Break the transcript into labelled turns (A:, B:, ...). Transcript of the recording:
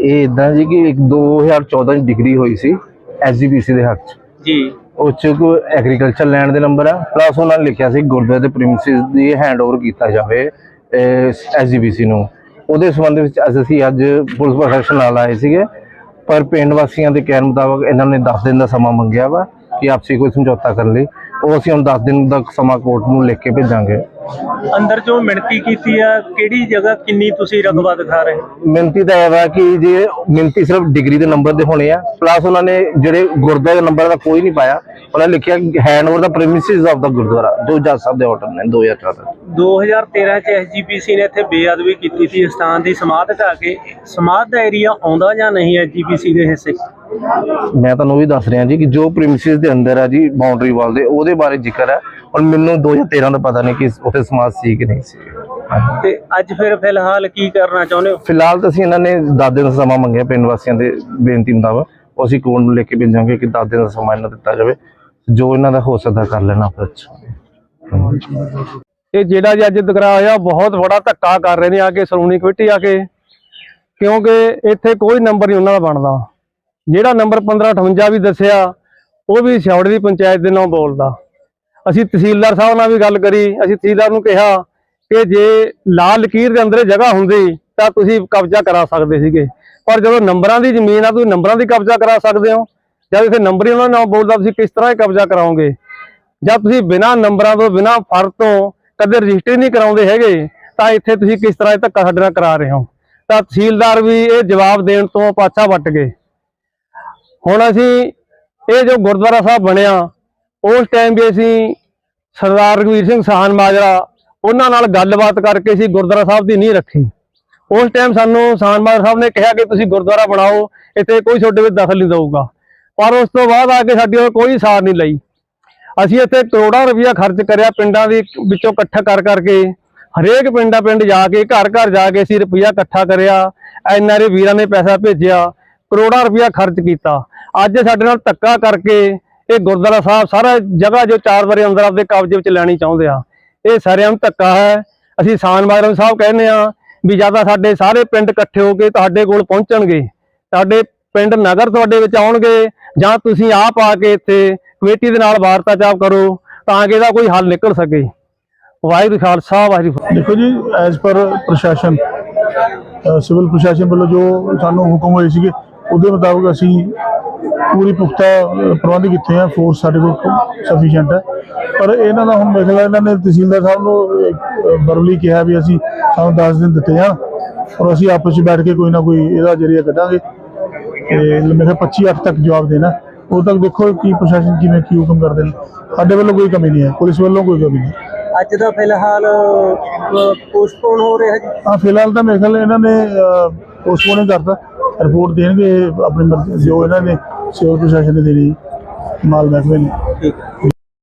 A: ਇਹ ਇਦਾਂ ਜੀ ਕਿ ਇੱਕ 2014 ਚ ਡਿਗਰੀ ਹੋਈ ਸੀ ਐਸਜੀਪੀਸੀ ਦੇ ਹੱਕ ਚ।
B: ਜੀ।
A: ਉਹ ਚ ਕੋਈ ਐਗਰੀਕਲਚਰ ਲੈਂਡ ਦੇ ਨੰਬਰ ਆ ਪਲੱਸ ਉਹਨਾਂ ਨੇ ਲਿਖਿਆ ਸੀ ਗੁਰਦੁਆਰੇ ਦੇ ਪ੍ਰੀਮਿਸਿਸ ਦੀ ਹੈਂਡਓਵਰ ਕੀਤਾ ਜਾਵੇ ਐਸਜੀਪੀਸੀ ਨੂੰ। ਉਹਦੇ ਸੰਬੰਧ ਵਿੱਚ ਅਸੀਂ ਅੱਜ ਪੁਲਿਸ ਪ੍ਰਸ਼ਾਸਨ ਨਾਲ ਆਏ ਸੀਗੇ ਪਰ ਪਿੰਡ ਵਾਸੀਆਂ ਦੇ ਕਹਿਣ ਮੁਤਾਬਕ ਇਹਨਾਂ ਨੇ 10 ਦਿਨ ਦਾ ਸਮਾਂ ਮੰਗਿਆ ਵਾ ਕਿ ਆਪਸੀ ਕੋਈ ਸਮਝੌਤਾ ਕਰਨ ਲਈ। ਉਹ ਅਸੀਂ ਹੁਣ 10 ਦਿਨ ਦਾ ਸਮਾਂ ਕੋਰਟ ਨੂੰ ਲਿਖ ਕੇ ਭੇਜਾਂਗੇ।
B: ਅੰਦਰ ਜੋ ਮਿਣਤੀ ਕੀਤੀ ਆ ਕਿਹੜੀ ਜਗ੍ਹਾ ਕਿੰਨੀ ਤੁਸੀਂ ਰਕਬਾ ਦਿਖਾ ਰਹੇ ਹੋ?
A: ਮਿਹਨਤੀ ਤਾਂ ਇਹ ਵਾ ਕਿ ਜੇ ਮਿਹਨਤੀ ਸਿਰਫ ਡਿਗਰੀ ਦੇ ਨੰਬਰ ਦੇ ਹੋਣੇ ਆ ਪਲੱਸ ਉਹਨਾਂ ਨੇ ਜਿਹੜੇ ਗੁਰਦੁਆਰੇ ਦੇ ਨੰਬਰ ਦਾ ਕੋਈ ਨਹੀਂ ਪਾਇਆ ਉਹਨਾਂ ਨੇ ਲਿਖਿਆ ਹੈਂਡਓਵਰ ਦਾ ਪ੍ਰੈਮਿਸਿਸ ਆਫ ਦਾ ਗੁਰਦੁਆਰਾ ਜੋ ਜੱਜ ਸਾਹਿਬ ਦੇ ਆਰਡਰ ਨੇ 2014
B: 2013 ਚ ਐਸਜੀਪੀਸੀ ਨੇ ਇੱਥੇ ਬੇਅਦਬੀ ਕੀਤੀ ਸੀ ਸਥਾਨ ਦੀ ਸਮਾਧ ਢਾਹ ਕੇ ਸਮਾਧ ਦਾ ਏਰੀਆ ਆਉਂਦਾ ਜਾਂ ਨਹੀਂ ਐਸਜੀਪੀਸੀ ਦੇ ਹਿੱਸੇ?
A: ਮੈਂ ਤੁਹਾਨੂੰ ਵੀ ਦੱਸ ਰਿਹਾ ਜੀ ਕਿ ਜੋ ਪ੍ਰੈਮਿਸਿਸ ਦੇ ਅੰਦਰ ਆ ਜੀ ਬਾਉਂਡਰੀ ਵਾਲ ਦੇ ਉਹਦੇ ਬਾਰੇ ਜ਼ਿਕਰ ਹੈ। ਔਰ ਮੈਨੂੰ 2013 ਦਾ ਪਤਾ ਨਹੀਂ ਕਿ ਉੱਥੇ ਸਮਾਜ ਸੀ ਕਿ ਨਹੀਂ ਸੀ।
B: ਤੇ ਅੱਜ ਫਿਰ ਫਿਲਹਾਲ ਕੀ ਕਰਨਾ ਚਾਹੁੰਦੇ ਹੋ?
A: ਫਿਲਹਾਲ ਤਾਂ ਅਸੀਂ ਇਹਨਾਂ ਨੇ 10 ਦਿਨ ਦਾ ਸਮਾਂ ਮੰਗਿਆ ਪਿੰਡ ਵਾਸੀਆਂ ਦੇ ਬੇਨਤੀ ਮੁਤਾਬਕ। ਉਹ ਅਸੀਂ ਕੋਰਟ ਨੂੰ ਲੈ ਕੇ ਭੇਜਾਂਗੇ ਕਿ 10 ਦਿਨ ਦਾ ਸਮਾਂ ਇਹਨਾਂ ਨੂੰ ਦਿੱਤਾ ਜਾਵੇ। ਜੋ ਇਹਨਾਂ ਦਾ ਹੋ ਸਕਦਾ ਕਰ ਲੈਣਾ ਫਿਰ
C: ਇਹ ਜਿਹੜਾ ਜੀ ਅੱਜ ਟਕਰਾਅ ਹੋਇਆ ਬਹੁਤ ਬੜਾ ਧੱਕਾ ਕਰ ਰਹੇ ਨੇ ਆ ਕੇ ਸ਼੍ਰੋਮਣੀ ਕਮੇਟੀ ਆ ਕੇ। ਕਿਉਂਕਿ ਇੱਥੇ ਕੋਈ ਨੰਬਰ ਨਹੀਂ ਉਹਨਾਂ ਦਾ ਬਣਦਾ। ਜਿਹੜਾ ਨੰਬਰ 1558 ਵੀ ਦੱਸਿਆ ਉਹ ਵੀ ਸਿਆਉੜੇ ਦੀ ਪੰਚਾਇਤ ਦੇ ਨਾਮ ਬੋਲਦਾ। ਅਸੀਂ ਤਹਿਸੀਲਦਾਰ ਸਾਹਿਬ ਨਾਲ ਵੀ ਗੱਲ ਕਰੀ, ਅਸੀਂ ਤਹਿਸੀਲਦਾਰ ਨੂੰ ਕਿਹਾ ਕਿ ਜੇ ਲਾਲ ਲਕੀਰ ਦੇ ਅੰਦਰ ਜਗ੍ਹਾ ਹੁੰਦੀ ਤਾਂ ਤੁਸੀਂ ਕਬਜ਼ਾ ਕਰਾ ਸਕਦੇ ਸੀਗੇ। ਪਰ ਜਦੋਂ ਨੰਬਰਾਂ ਦੀ ਜ਼ਮੀਨ ਆ, ਤੁਸੀਂ ਨੰਬਰਾਂ ਦੀ ਕਬਜ਼ਾ ਕਰਾ ਸਕਦੇ ਹੋ। ਜਦ ਇੱਥੇ ਨੰਬਰ ਹੀ ਉਹਨਾਂ ਦਾ ਨਾਮ ਬੋਲਦਾ, ਤੁਸੀਂ ਕਿਸ ਤਰ੍ਹਾਂ ਇਹ ਕਬਜ਼ਾ ਕਰਾਓਗੇ? ਜਦ ਤੁਸੀਂ ਬਿਨਾਂ ਨੰਬਰਾਂ ਤੋਂ, ਬਿਨਾਂ ਫਰ ਤੋਂ ਕਦੇ ਰਜਿਸਟਰੀ ਨਹੀਂ ਕਰਾਉਂਦੇ ਹੈਗੇ, ਤਾਂ ਇੱਥੇ ਤੁਸੀਂ ਕਿਸ ਤਰ੍ਹਾਂ ਇਹ ਧੱਕਾ ਸਾਡੇ ਨਾਲ ਕਰਾ ਰਹੇ ਹੋ? ਤਾਂ ਤਹਿਸੀਲਦਾਰ ਵੀ ਇਹ ਜਵਾਬ ਦੇਣ ਤੋਂ ਪਾਛਾ ਵੱਟ ਗਏ। ਹੁਣ ਅਸੀਂ ਇਹ ਜੋ ਗੁਰਦੁਆਰਾ ਸਾਹਿਬ ਬਣਿਆ ਉਸ ਟਾਈਮ ਵੀ ਅਸੀਂ ਸਰਦਾਰ ਰਘਵੀਰ ਸਿੰਘ ਸਾਹਨ ਮਾਜਰਾ, ਉਹਨਾਂ ਨਾਲ ਗੱਲਬਾਤ ਕਰਕੇ ਅਸੀਂ ਗੁਰਦੁਆਰਾ ਸਾਹਿਬ ਦੀ ਨਹੀਂ ਰੱਖੀ। ਉਸ ਟਾਈਮ ਸਾਨੂੰ ਸਾਹਨ ਮਾਜਰਾ ਸਾਹਿਬ ਨੇ ਕਿਹਾ ਕਿ ਤੁਸੀਂ ਗੁਰਦੁਆਰਾ ਬਣਾਓ, ਇੱਥੇ ਕੋਈ ਤੁਹਾਡੇ ਵਿੱਚ ਦਖਲ ਨਹੀਂ ਦਊਗਾ। ਪਰ ਉਸ ਤੋਂ ਬਾਅਦ ਆ ਕੇ ਸਾਡੀ ਕੋਈ ਸਾਰ ਨਹੀਂ ਲਈ। ਅਸੀਂ ਇੱਥੇ ਕਰੋੜਾਂ ਰੁਪਇਆ ਖਰਚ ਕਰਿਆ ਪਿੰਡਾਂ ਦੇ, ਵਿੱਚੋਂ ਇਕੱਠਾ ਕਰ ਕਰਕੇ। ਹਰੇਕ ਪਿੰਡਾਂ ਪਿੰਡ ਜਾ ਕੇ, ਘਰ ਘਰ ਜਾ ਕੇ ਅਸੀਂ ਰੁਪਇਆ ਇਕੱਠਾ ਕਰਿਆ। ਐਨਆਰਏ ਵੀਰਾਂ ਨੇ ਪੈਸਾ ਭੇਜਿਆ, ਕਰੋੜਾਂ ਰੁਪਇਆ ਖਰਚ ਕੀਤਾ। ਅੱਜ ਸਾਡੇ ਨਾਲ ਧੱਕਾ ਕਰਕੇ ਇਹ ਗੁਰਦੁਆਰਾ ਸਾਹਿਬ ਸਾਰਾ ਜਗ੍ਹਾ ਜੋ ਚਾਰ ਵਾਰੀ ਅੰਦਰ ਆਪਦੇ ਕਬਜ਼ੇ ਵਿੱਚ ਲੈਣੀ ਚਾਹੁੰਦੇ ਆ। ਇਹ ਸਾਰਿਆਂ ਨੂੰ ਧੱਕਾ ਹੈ। ਅਸੀਂ ਸਾਨ ਸਾਹਿਬ ਕਹਿੰਦੇ ਆ ਵੀ ਜ਼ਿਆਦਾ ਸਾਡੇ ਸਾਰੇ ਪਿੰਡ ਇਕੱਠੇ ਹੋ ਕੇ ਤੁਹਾਡੇ ਕੋਲ ਪਹੁੰਚਣਗੇ। ਤੁਹਾਡੇ ਪਿੰਡ ਨਗਰ ਤੁਹਾਡੇ ਵਿੱਚ ਆਉਣਗੇ ਜਾਂ ਤੁਸੀਂ ਆਪ ਆ ਕੇ ਇੱਥੇ ਕਮੇਟੀ ਦੇ ਨਾਲ ਵਾਰਤਾਚਾਪ ਕਰੋ ਤਾਂ ਕਿ ਇਹਦਾ ਕੋਈ ਹੱਲ ਨਿਕਲ ਸਕੇ। ਵਾਹਿਗੁਰੂ ਖਾਲਸਾ, ਵਾਹਿਗੁਰੂ
D: ਦੇਖੋ ਜੀ ਐਜ਼ ਪਰ ਪ੍ਰਸ਼ਾਸਨ ਸਿਵਲ ਪ੍ਰਸ਼ਾਸਨ ਵੱਲੋਂ ਜੋ ਸਾਨੂੰ ਹੁਕਮ ਹੋਏ ਸੀਗੇ, ਉਹਦੇ ਮੁਤਾਬਕ ਅਸੀਂ ਪੂਰੀ ਪੁਖਤਾ ਪ੍ਰਬੰਧ ਕੀਤੇ ਆ ਫੋਰਸ ਸਾਡੇ ਕੋਲ ਸਫੀਸ਼ੀਐਂਟ ਹੈ। ਪਰ ਇਹਨਾਂ ਦਾ ਹੁਣ ਮੇਖਲਾ ਇਹਨਾਂ ਨੇ ਤਹਿਸੀਲਦਾਰ ਸਾਹਿਬ ਨੂੰ ਵਰਬਲੀ ਕਿਹਾ ਵੀ ਅਸੀਂ ਸਾਨੂੰ 10 ਦਿਨ ਦਿੱਤੇ ਜਾਣ ਔਰ ਅਸੀਂ ਆਪਸ ਵਿੱਚ ਬੈਠ ਕੇ ਕੋਈ ਨਾ ਕੋਈ ਇਹਦਾ ਜਰੀਆ ਕੱਢਾਂਗੇ। ਤੇ ਮੇਰੇ ਖਿਆਲ 25 ਅੱਠ ਤੱਕ ਜਵਾਬ ਦੇਣਾ। ਉਦੋਂ ਤੱਕ ਦੇਖੋ ਕੀ ਪ੍ਰਸ਼ਾਸਨ ਕਿਵੇਂ ਕੀ ਹੁਕਮ ਕਰਦੇ ਨੇ। ਸਾਡੇ ਵੱਲੋਂ ਕੋਈ ਕਮੀ ਨਹੀਂ ਹੈ ਪੁਲਿਸ ਵੱਲੋਂ ਕੋਈ ਕਮੀ ਨਹੀਂ
B: ਅੱਜ ਦਾ ਫਿਲਹਾਲ ਪੋਸਟਪੋਨ ਹੋ ਰਿਹਾ ਜੀ।
D: ਹਾਂ ਫਿਲਹਾਲ ਤਾਂ ਮੇਰੇ ਖਿਆਲ ਇਹਨਾਂ ਨੇ ਪੋਸਟਪੋਨ ਕਰਤਾ। ਰਿਪੋਰਟ ਦੇਣਗੇ ਆਪਣੀ ਮਰਜ਼ੀ ਜੋ ਇਹਨਾਂ ਨੇ ਸਿਵਲ ਪ੍ਰਸ਼ਾਸਨ ਨੇ ਦੇਣੀ ਮਾਲ ਮਹਿਕਮੇ ਨੇ
B: ਠੀਕ ਹੈ